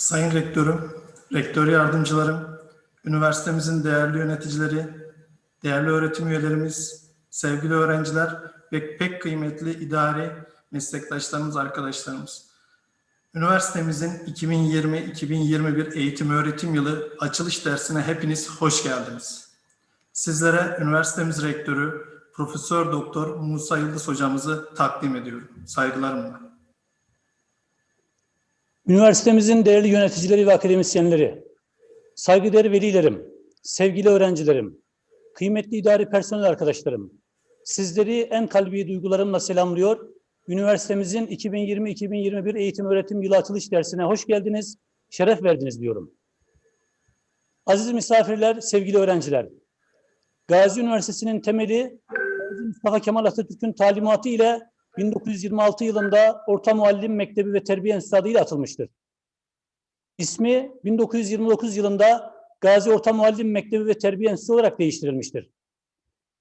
Sayın Rektörüm, Rektör Yardımcılarım, üniversitemizin değerli yöneticileri, değerli öğretim üyelerimiz, sevgili öğrenciler ve pek kıymetli idari meslektaşlarımız, arkadaşlarımız. Üniversitemizin 2020-2021 eğitim öğretim yılı açılış dersine hepiniz hoş geldiniz. Sizlere üniversitemiz rektörü Profesör Doktor Musa Yıldız hocamızı takdim ediyorum. Saygılarımla. Üniversitemizin değerli yöneticileri ve akademisyenleri, saygıdeğer velilerim, sevgili öğrencilerim, kıymetli idari personel arkadaşlarım, sizleri en kalbi duygularımla selamlıyor. Üniversitemizin 2020-2021 eğitim öğretim yılı açılış dersine hoş geldiniz, şeref verdiniz diyorum. Aziz misafirler, sevgili öğrenciler, Gazi Üniversitesi'nin temeli Mustafa Kemal Atatürk'ün talimatı ile 1926 yılında Orta Muallim Mektebi ve Terbiye Enstitüsü ile atılmıştır. İsmi 1929 yılında Gazi Orta Muallim Mektebi ve Terbiye Enstitüsü olarak değiştirilmiştir.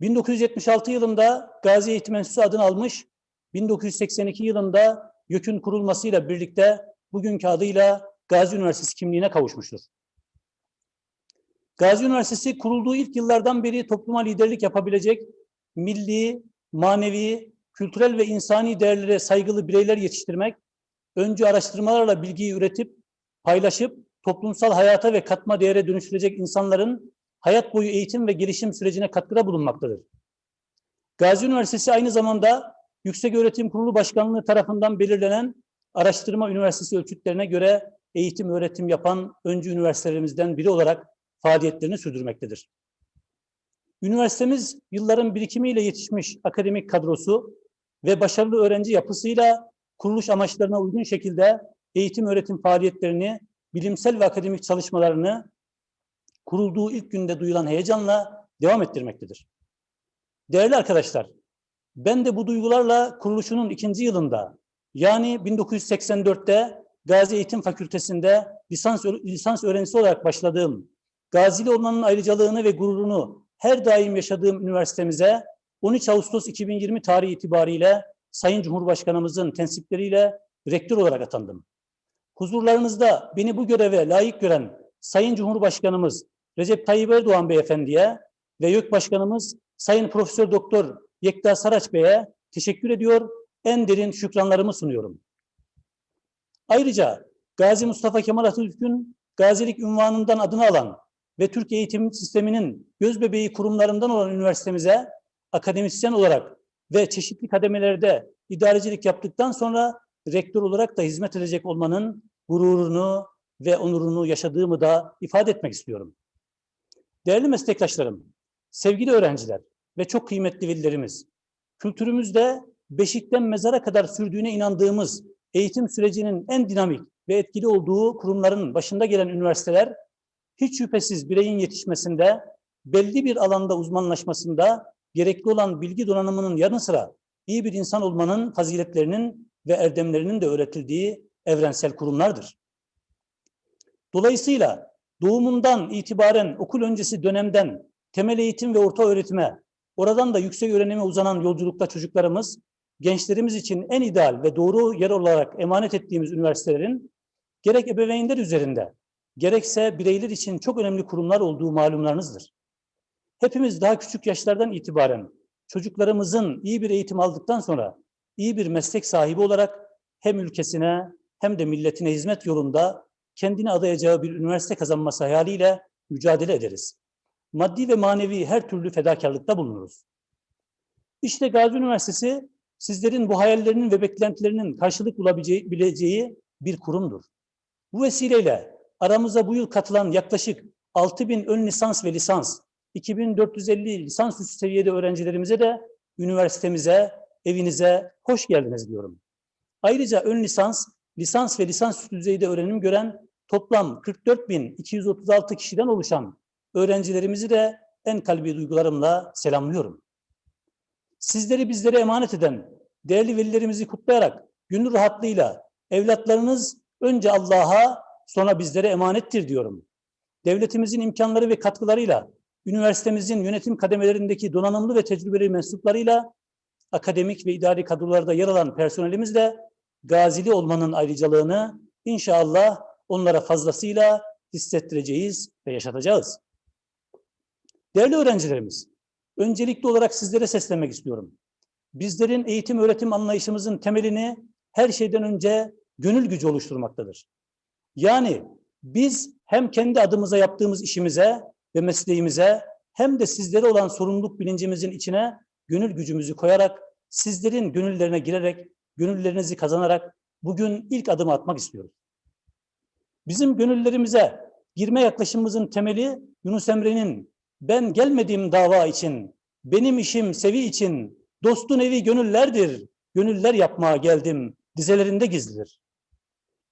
1976 yılında Gazi Eğitim Enstitüsü adını almış, 1982 yılında YÖK'ün kurulmasıyla birlikte bugünkü adıyla Gazi Üniversitesi kimliğine kavuşmuştur. Gazi Üniversitesi kurulduğu ilk yıllardan beri topluma liderlik yapabilecek milli, manevi, kültürel ve insani değerlere saygılı bireyler yetiştirmek, öncü araştırmalarla bilgiyi üretip, paylaşıp, toplumsal hayata ve katma değere dönüştürecek insanların hayat boyu eğitim ve gelişim sürecine katkıda bulunmaktadır. Gazi Üniversitesi aynı zamanda Yüksek Öğretim Kurulu Başkanlığı tarafından belirlenen araştırma üniversitesi ölçütlerine göre eğitim öğretim yapan öncü üniversitelerimizden biri olarak faaliyetlerini sürdürmektedir. Üniversitemiz yılların birikimiyle yetişmiş akademik kadrosu ve başarılı öğrenci yapısıyla kuruluş amaçlarına uygun şekilde eğitim öğretim faaliyetlerini, bilimsel ve akademik çalışmalarını kurulduğu ilk günde duyulan heyecanla devam ettirmektedir. Değerli arkadaşlar, ben de bu duygularla kuruluşunun ikinci yılında yani 1984'te Gazi Eğitim Fakültesi'nde lisans, lisans öğrencisi olarak başladığım, Gazili olmanın ayrıcalığını ve gururunu her daim yaşadığım üniversitemize 13 Ağustos 2020 tarihi itibariyle Sayın Cumhurbaşkanımızın tensipleriyle rektör olarak atandım. Huzurlarınızda beni bu göreve layık gören Sayın Cumhurbaşkanımız Recep Tayyip Erdoğan Beyefendi'ye ve YÖK Başkanımız Sayın Profesör Doktor Yekta Saraç Bey'e teşekkür ediyor, en derin şükranlarımı sunuyorum. Ayrıca Gazi Mustafa Kemal Atatürk'ün gazilik ünvanından adını alan ve Türk eğitim sisteminin gözbebeği kurumlarından olan üniversitemize akademisyen olarak ve çeşitli kademelerde idarecilik yaptıktan sonra rektör olarak da hizmet edecek olmanın gururunu ve onurunu yaşadığımı da ifade etmek istiyorum. Değerli meslektaşlarım, sevgili öğrenciler ve çok kıymetli velilerimiz, kültürümüzde beşikten mezara kadar sürdüğüne inandığımız eğitim sürecinin en dinamik ve etkili olduğu kurumların başında gelen üniversiteler, hiç şüphesiz bireyin yetişmesinde, belli bir alanda uzmanlaşmasında gerekli olan bilgi donanımının yanı sıra iyi bir insan olmanın faziletlerinin ve erdemlerinin de öğretildiği evrensel kurumlardır. Dolayısıyla doğumundan itibaren okul öncesi dönemden temel eğitim ve orta öğretime, oradan da yüksek öğrenime uzanan yolculukta çocuklarımız, gençlerimiz için en ideal ve doğru yer olarak emanet ettiğimiz üniversitelerin gerek ebeveynler üzerinde, gerekse bireyler için çok önemli kurumlar olduğu malumlarınızdır. Hepimiz daha küçük yaşlardan itibaren çocuklarımızın iyi bir eğitim aldıktan sonra iyi bir meslek sahibi olarak hem ülkesine hem de milletine hizmet yolunda kendini adayacağı bir üniversite kazanması hayaliyle mücadele ederiz. Maddi ve manevi her türlü fedakarlıkta bulunuruz. İşte Gazi Üniversitesi sizlerin bu hayallerinin ve beklentilerinin karşılık bulabileceği bir kurumdur. Bu vesileyle aramıza bu yıl katılan yaklaşık 6000 ön lisans ve lisans, 2450 lisansüstü seviyede öğrencilerimize de üniversitemize, evinize hoş geldiniz diyorum. Ayrıca ön lisans, lisans ve lisansüstü düzeyde öğrenim gören toplam 44.236 kişiden oluşan öğrencilerimizi de en kalbi duygularımla selamlıyorum. Sizleri bizlere emanet eden değerli velilerimizi kutlayarak gönül rahatlığıyla evlatlarınız önce Allah'a sonra bizlere emanettir diyorum. Devletimizin imkanları ve katkılarıyla üniversitemizin yönetim kademelerindeki donanımlı ve tecrübeli mensuplarıyla akademik ve idari kadrolarda yer alan personelimizle gazili olmanın ayrıcalığını inşallah onlara fazlasıyla hissettireceğiz ve yaşatacağız. Değerli öğrencilerimiz, öncelikli olarak sizlere seslenmek istiyorum. Bizlerin eğitim öğretim anlayışımızın temelini her şeyden önce gönül gücü oluşturmaktadır. Yani biz hem kendi adımıza yaptığımız işimize ve mesleğimize hem de sizlere olan sorumluluk bilincimizin içine gönül gücümüzü koyarak sizlerin gönüllerine girerek, gönüllerinizi kazanarak bugün ilk adımı atmak istiyoruz. Bizim gönüllerimize girme yaklaşımımızın temeli Yunus Emre'nin ben gelmediğim dava için, benim işim sevi için, dostun evi gönüllerdir, gönüller yapmaya geldim dizelerinde gizlidir.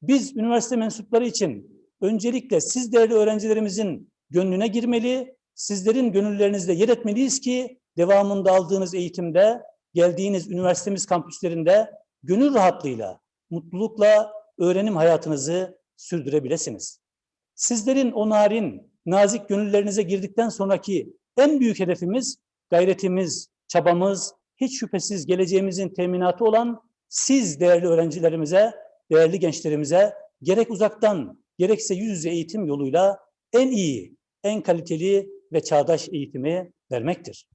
Biz üniversite mensupları için öncelikle siz değerli öğrencilerimizin gönlüne girmeli, sizlerin gönüllerinizde yer etmeliyiz ki devamında aldığınız eğitimde, geldiğiniz üniversitemiz kampüslerinde gönül rahatlığıyla, mutlulukla öğrenim hayatınızı sürdürebilesiniz. Sizlerin o narin, nazik gönüllerinize girdikten sonraki en büyük hedefimiz, gayretimiz, çabamız, hiç şüphesiz geleceğimizin teminatı olan siz değerli öğrencilerimize, değerli gençlerimize gerek uzaktan gerekse yüz yüze eğitim yoluyla en iyi, en kaliteli ve çağdaş eğitimi vermektir.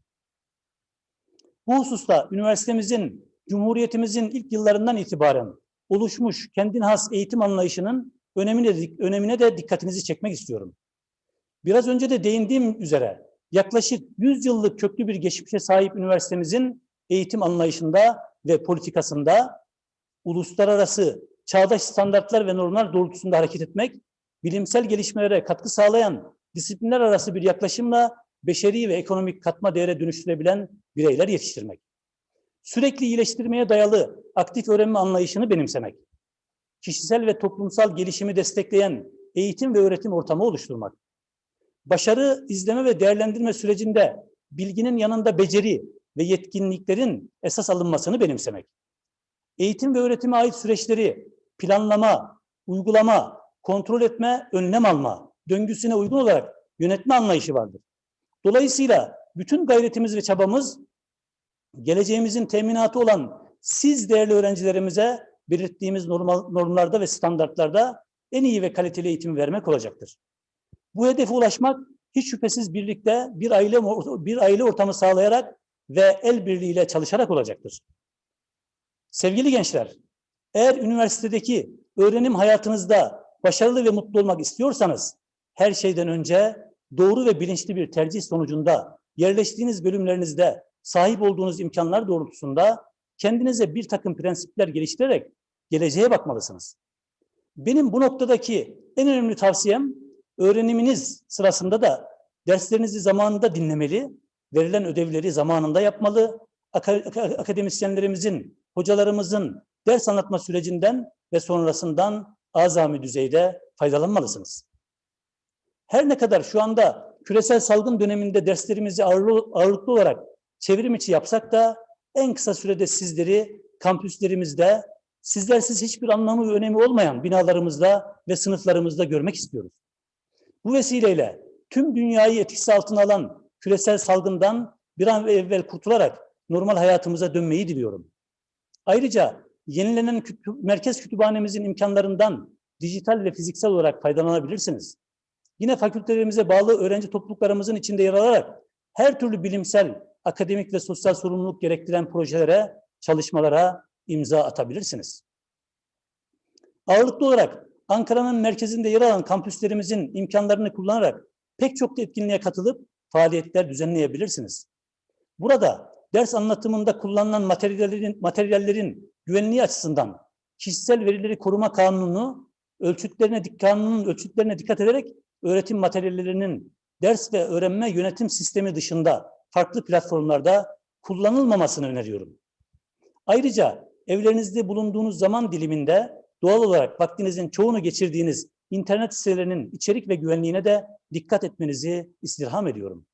Bu hususta üniversitemizin, Cumhuriyetimizin ilk yıllarından itibaren oluşmuş kendine has eğitim anlayışının önemine, önemine de dikkatinizi çekmek istiyorum. Biraz önce de değindiğim üzere yaklaşık 100 yıllık köklü bir geçmişe sahip üniversitemizin eğitim anlayışında ve politikasında uluslararası çağdaş standartlar ve normlar doğrultusunda hareket etmek, bilimsel gelişmelere katkı sağlayan disiplinler arası bir yaklaşımla beşeri ve ekonomik katma değere dönüştürebilen bireyler yetiştirmek. Sürekli iyileştirmeye dayalı aktif öğrenme anlayışını benimsemek. Kişisel ve toplumsal gelişimi destekleyen eğitim ve öğretim ortamı oluşturmak. Başarı izleme ve değerlendirme sürecinde bilginin yanında beceri ve yetkinliklerin esas alınmasını benimsemek. Eğitim ve öğretime ait süreçleri planlama, uygulama, kontrol etme, önlem alma döngüsüne uygun olarak yönetme anlayışı vardır. Dolayısıyla bütün gayretimiz ve çabamız geleceğimizin teminatı olan siz değerli öğrencilerimize belirttiğimiz normal, normlarda ve standartlarda en iyi ve kaliteli eğitim vermek olacaktır. Bu hedefe ulaşmak hiç şüphesiz birlikte bir aile bir aile ortamı sağlayarak ve el birliğiyle çalışarak olacaktır. Sevgili gençler, eğer üniversitedeki öğrenim hayatınızda başarılı ve mutlu olmak istiyorsanız her şeyden önce doğru ve bilinçli bir tercih sonucunda yerleştiğiniz bölümlerinizde sahip olduğunuz imkanlar doğrultusunda kendinize bir takım prensipler geliştirerek geleceğe bakmalısınız. Benim bu noktadaki en önemli tavsiyem öğreniminiz sırasında da derslerinizi zamanında dinlemeli, verilen ödevleri zamanında yapmalı, akademisyenlerimizin, hocalarımızın ders anlatma sürecinden ve sonrasından azami düzeyde faydalanmalısınız. Her ne kadar şu anda küresel salgın döneminde derslerimizi ağırlıklı olarak çevrim içi yapsak da en kısa sürede sizleri kampüslerimizde sizlersiz hiçbir anlamı ve önemi olmayan binalarımızda ve sınıflarımızda görmek istiyoruz. Bu vesileyle tüm dünyayı etkisi altına alan küresel salgından bir an evvel kurtularak normal hayatımıza dönmeyi diliyorum. Ayrıca yenilenen kütü merkez kütüphanemizin imkanlarından dijital ve fiziksel olarak faydalanabilirsiniz. Yine fakültelerimize bağlı öğrenci topluluklarımızın içinde yer alarak her türlü bilimsel, akademik ve sosyal sorumluluk gerektiren projelere, çalışmalara imza atabilirsiniz. Ağırlıklı olarak Ankara'nın merkezinde yer alan kampüslerimizin imkanlarını kullanarak pek çok etkinliğe katılıp faaliyetler düzenleyebilirsiniz. Burada ders anlatımında kullanılan materyallerin, materyallerin güvenliği açısından kişisel verileri koruma kanunu ölçütlerine, kanunun ölçütlerine dikkat ederek öğretim materyallerinin ders ve öğrenme yönetim sistemi dışında farklı platformlarda kullanılmamasını öneriyorum. Ayrıca evlerinizde bulunduğunuz zaman diliminde doğal olarak vaktinizin çoğunu geçirdiğiniz internet sitelerinin içerik ve güvenliğine de dikkat etmenizi istirham ediyorum.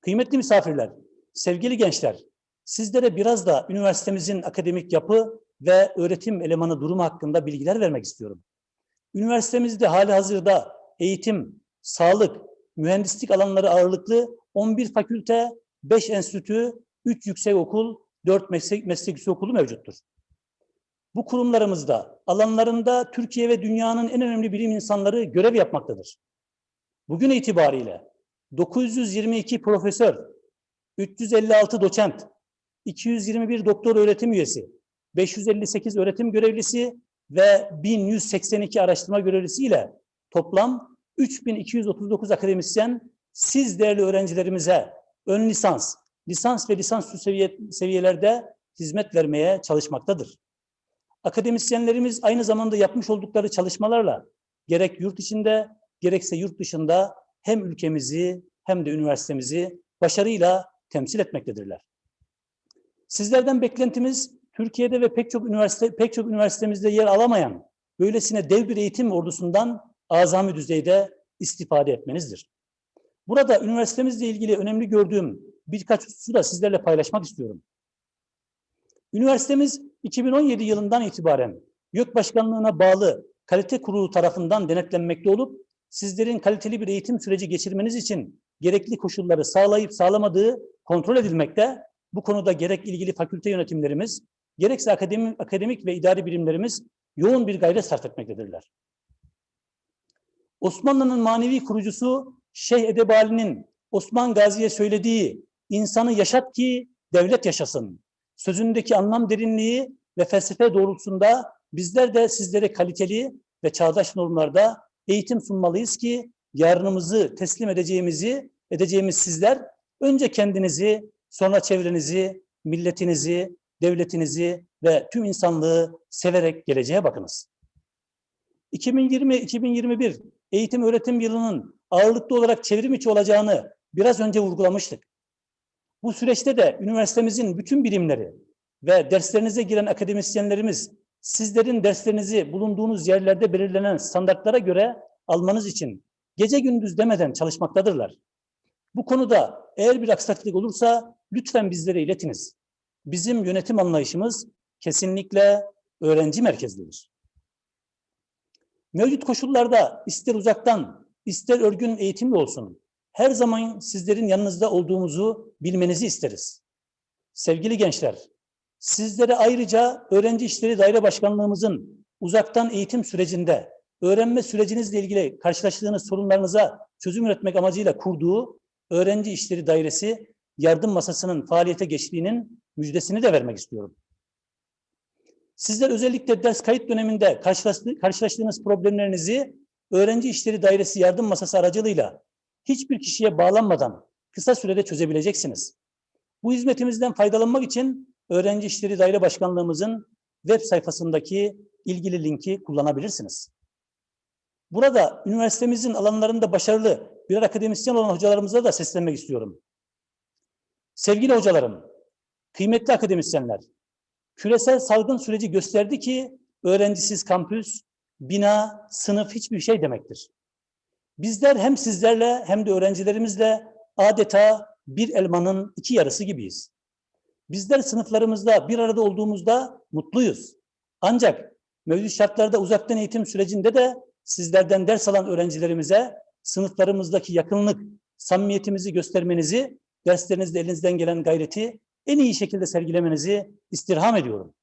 Kıymetli misafirler, sevgili gençler, sizlere biraz da üniversitemizin akademik yapı ve öğretim elemanı durumu hakkında bilgiler vermek istiyorum. Üniversitemizde hali hazırda eğitim, sağlık, mühendislik alanları ağırlıklı 11 fakülte, 5 enstitü, 3 yüksek okul, 4 meslek, meslek okulu mevcuttur. Bu kurumlarımızda alanlarında Türkiye ve dünyanın en önemli bilim insanları görev yapmaktadır. Bugün itibariyle 922 profesör, 356 doçent, 221 doktor öğretim üyesi, 558 öğretim görevlisi ve 1182 araştırma görevlisi ile toplam 3239 akademisyen siz değerli öğrencilerimize ön lisans, lisans ve lisansüstü seviye, seviyelerde hizmet vermeye çalışmaktadır. Akademisyenlerimiz aynı zamanda yapmış oldukları çalışmalarla gerek yurt içinde gerekse yurt dışında hem ülkemizi hem de üniversitemizi başarıyla temsil etmektedirler. Sizlerden beklentimiz Türkiye'de ve pek çok üniversite pek çok üniversitemizde yer alamayan böylesine dev bir eğitim ordusundan azami düzeyde istifade etmenizdir. Burada üniversitemizle ilgili önemli gördüğüm birkaç hususu da sizlerle paylaşmak istiyorum. Üniversitemiz 2017 yılından itibaren YÖK Başkanlığı'na bağlı kalite kurulu tarafından denetlenmekte olup sizlerin kaliteli bir eğitim süreci geçirmeniz için gerekli koşulları sağlayıp sağlamadığı kontrol edilmekte. Bu konuda gerek ilgili fakülte yönetimlerimiz, gerekse akademik, akademik ve idari birimlerimiz yoğun bir gayret sarf etmektedirler. Osmanlı'nın manevi kurucusu Şeyh Edebali'nin Osman Gazi'ye söylediği insanı yaşat ki devlet yaşasın. Sözündeki anlam derinliği ve felsefe doğrultusunda bizler de sizlere kaliteli ve çağdaş normlarda eğitim sunmalıyız ki yarınımızı teslim edeceğimizi edeceğimiz sizler önce kendinizi, sonra çevrenizi, milletinizi, devletinizi ve tüm insanlığı severek geleceğe bakınız. 2020-2021 eğitim öğretim yılının ağırlıklı olarak çevrim içi olacağını biraz önce vurgulamıştık. Bu süreçte de üniversitemizin bütün birimleri ve derslerinize giren akademisyenlerimiz sizlerin derslerinizi bulunduğunuz yerlerde belirlenen standartlara göre almanız için gece gündüz demeden çalışmaktadırlar. Bu konuda eğer bir aksaklık olursa lütfen bizlere iletiniz. Bizim yönetim anlayışımız kesinlikle öğrenci merkezlidir. Mevcut koşullarda ister uzaktan, ister örgün eğitimli olsun, her zaman sizlerin yanınızda olduğumuzu bilmenizi isteriz. Sevgili gençler, sizlere ayrıca Öğrenci İşleri Daire Başkanlığımızın uzaktan eğitim sürecinde öğrenme sürecinizle ilgili karşılaştığınız sorunlarınıza çözüm üretmek amacıyla kurduğu Öğrenci İşleri Dairesi yardım masasının faaliyete geçtiğinin müjdesini de vermek istiyorum. Sizler özellikle ders kayıt döneminde karşılaştığınız problemlerinizi Öğrenci İşleri Dairesi yardım masası aracılığıyla hiçbir kişiye bağlanmadan kısa sürede çözebileceksiniz. Bu hizmetimizden faydalanmak için Öğrenci İşleri Daire Başkanlığımızın web sayfasındaki ilgili linki kullanabilirsiniz. Burada üniversitemizin alanlarında başarılı birer akademisyen olan hocalarımıza da seslenmek istiyorum. Sevgili hocalarım, kıymetli akademisyenler, küresel salgın süreci gösterdi ki öğrencisiz kampüs, bina, sınıf hiçbir şey demektir. Bizler hem sizlerle hem de öğrencilerimizle adeta bir elmanın iki yarısı gibiyiz. Bizler sınıflarımızda bir arada olduğumuzda mutluyuz. Ancak mevcut şartlarda uzaktan eğitim sürecinde de sizlerden ders alan öğrencilerimize sınıflarımızdaki yakınlık, samimiyetimizi göstermenizi, derslerinizde elinizden gelen gayreti en iyi şekilde sergilemenizi istirham ediyorum.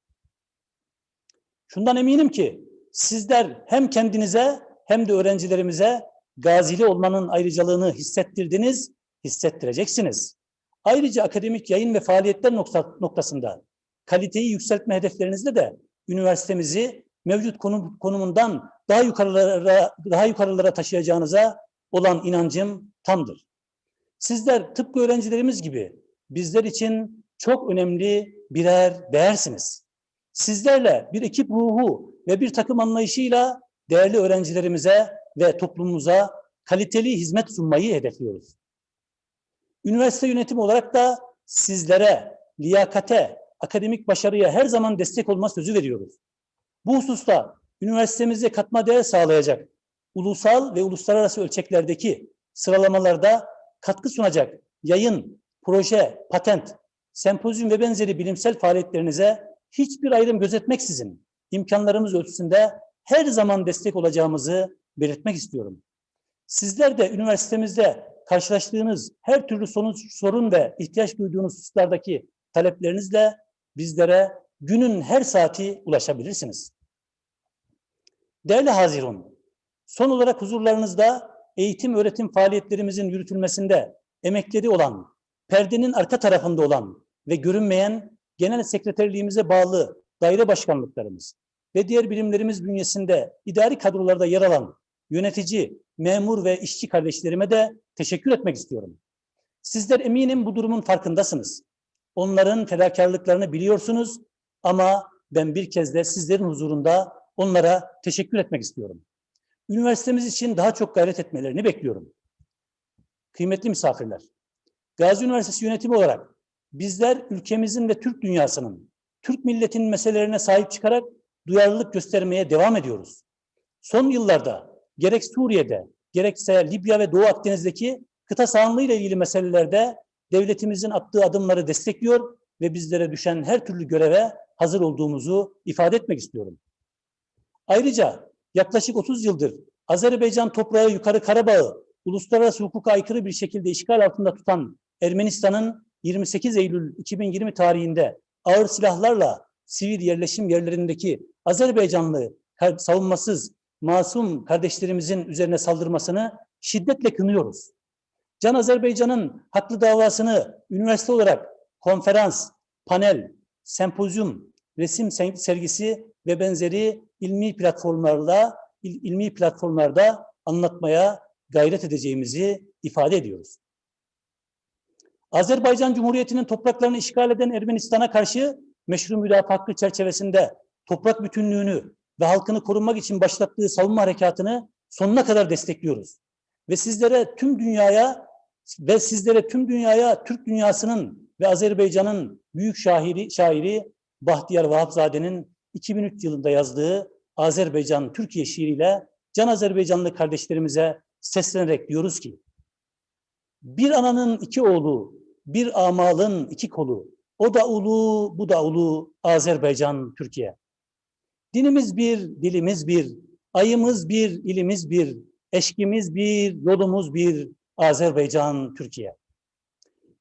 Şundan eminim ki sizler hem kendinize hem de öğrencilerimize gazili olmanın ayrıcalığını hissettirdiniz, hissettireceksiniz. Ayrıca akademik yayın ve faaliyetler nokta, noktasında kaliteyi yükseltme hedeflerinizde de üniversitemizi mevcut konum, konumundan daha yukarılara daha yukarılara taşıyacağınıza olan inancım tamdır. Sizler tıpkı öğrencilerimiz gibi bizler için çok önemli birer değersiniz. Sizlerle bir ekip ruhu ve bir takım anlayışıyla değerli öğrencilerimize ve toplumumuza kaliteli hizmet sunmayı hedefliyoruz. Üniversite yönetimi olarak da sizlere, liyakate, akademik başarıya her zaman destek olma sözü veriyoruz. Bu hususta üniversitemize katma değer sağlayacak, ulusal ve uluslararası ölçeklerdeki sıralamalarda katkı sunacak yayın, proje, patent, sempozyum ve benzeri bilimsel faaliyetlerinize hiçbir ayrım gözetmeksizin imkanlarımız ölçüsünde her zaman destek olacağımızı belirtmek istiyorum. Sizler de üniversitemizde karşılaştığınız her türlü sonuç, sorun ve ihtiyaç duyduğunuz hususlardaki taleplerinizle bizlere günün her saati ulaşabilirsiniz. Değerli Hazirun, son olarak huzurlarınızda eğitim öğretim faaliyetlerimizin yürütülmesinde emekleri olan, perdenin arka tarafında olan ve görünmeyen genel sekreterliğimize bağlı daire başkanlıklarımız ve diğer birimlerimiz bünyesinde idari kadrolarda yer alan yönetici, memur ve işçi kardeşlerime de teşekkür etmek istiyorum. Sizler eminim bu durumun farkındasınız. Onların fedakarlıklarını biliyorsunuz ama ben bir kez de sizlerin huzurunda onlara teşekkür etmek istiyorum. Üniversitemiz için daha çok gayret etmelerini bekliyorum. Kıymetli misafirler, Gazi Üniversitesi yönetimi olarak bizler ülkemizin ve Türk dünyasının, Türk milletinin meselelerine sahip çıkarak duyarlılık göstermeye devam ediyoruz. Son yıllarda gerek Suriye'de, gerekse Libya ve Doğu Akdeniz'deki kıta sahanlığı ile ilgili meselelerde devletimizin attığı adımları destekliyor ve bizlere düşen her türlü göreve hazır olduğumuzu ifade etmek istiyorum. Ayrıca yaklaşık 30 yıldır Azerbaycan toprağı yukarı Karabağ'ı uluslararası hukuka aykırı bir şekilde işgal altında tutan Ermenistan'ın 28 Eylül 2020 tarihinde ağır silahlarla sivil yerleşim yerlerindeki Azerbaycanlı savunmasız masum kardeşlerimizin üzerine saldırmasını şiddetle kınıyoruz. Can Azerbaycan'ın haklı davasını üniversite olarak konferans, panel, sempozyum, resim sergisi ve benzeri ilmi platformlarla il- ilmi platformlarda anlatmaya gayret edeceğimizi ifade ediyoruz. Azerbaycan Cumhuriyeti'nin topraklarını işgal eden Ermenistan'a karşı meşru müdafaa hakkı çerçevesinde toprak bütünlüğünü ve halkını korunmak için başlattığı savunma harekatını sonuna kadar destekliyoruz. Ve sizlere tüm dünyaya ve sizlere tüm dünyaya Türk dünyasının ve Azerbaycan'ın büyük şairi, şairi Bahtiyar Vahapzade'nin 2003 yılında yazdığı Azerbaycan Türkiye şiiriyle Can Azerbaycanlı kardeşlerimize seslenerek diyoruz ki bir ananın iki oğlu, bir amalın iki kolu, o da ulu, bu da ulu, Azerbaycan, Türkiye. Dinimiz bir, dilimiz bir, ayımız bir, ilimiz bir, eşkimiz bir, yolumuz bir, Azerbaycan, Türkiye.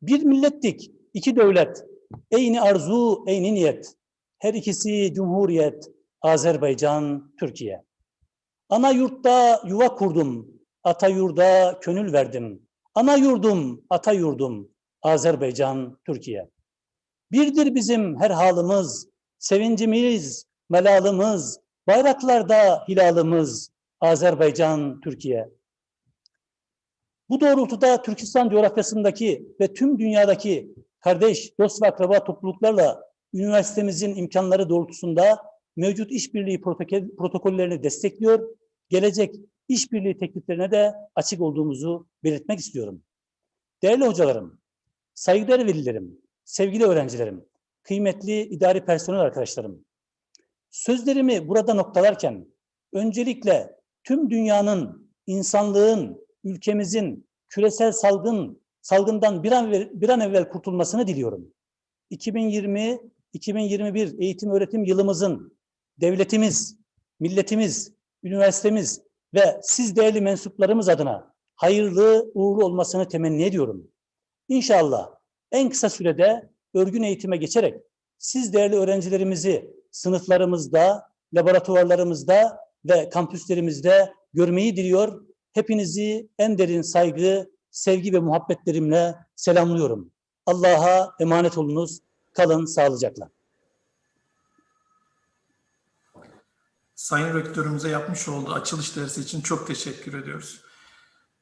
Bir millettik, iki devlet, eyni arzu, eyni niyet. Her ikisi cumhuriyet, Azerbaycan, Türkiye. Ana yurtta yuva kurdum, ata yurda könül verdim. Ana yurdum, ata yurdum, Azerbaycan, Türkiye. Birdir bizim her halımız, sevincimiz, melalımız, bayraklarda hilalımız, Azerbaycan, Türkiye. Bu doğrultuda Türkistan coğrafyasındaki ve tüm dünyadaki kardeş, dost ve akraba topluluklarla üniversitemizin imkanları doğrultusunda mevcut işbirliği protokol- protokollerini destekliyor, gelecek işbirliği tekliflerine de açık olduğumuzu belirtmek istiyorum. Değerli hocalarım, saygıdeğer velilerim, sevgili öğrencilerim, kıymetli idari personel arkadaşlarım, sözlerimi burada noktalarken öncelikle tüm dünyanın, insanlığın, ülkemizin küresel salgın salgından bir an, bir an evvel kurtulmasını diliyorum. 2020-2021 eğitim öğretim yılımızın devletimiz, milletimiz, üniversitemiz ve siz değerli mensuplarımız adına hayırlı, uğurlu olmasını temenni ediyorum. İnşallah en kısa sürede örgün eğitime geçerek siz değerli öğrencilerimizi sınıflarımızda, laboratuvarlarımızda ve kampüslerimizde görmeyi diliyor. Hepinizi en derin saygı, sevgi ve muhabbetlerimle selamlıyorum. Allah'a emanet olunuz. Kalın sağlıcakla. Sayın Rektörümüze yapmış olduğu açılış dersi için çok teşekkür ediyoruz.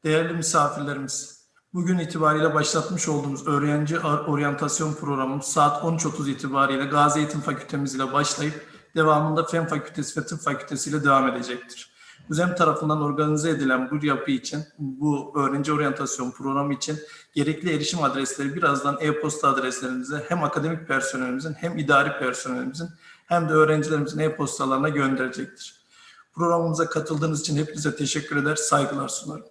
Değerli misafirlerimiz, bugün itibariyle başlatmış olduğumuz öğrenci oryantasyon programımız saat 13.30 itibariyle Gazi Eğitim Fakültemiz ile başlayıp devamında Fen Fakültesi ve Tıp Fakültesi ile devam edecektir. UZEM tarafından organize edilen bu yapı için, bu öğrenci oryantasyon programı için gerekli erişim adresleri birazdan e-posta adreslerinize hem akademik personelimizin hem idari personelimizin hem de öğrencilerimizin e-postalarına gönderecektir. Programımıza katıldığınız için hepinize teşekkür eder, saygılar sunarım.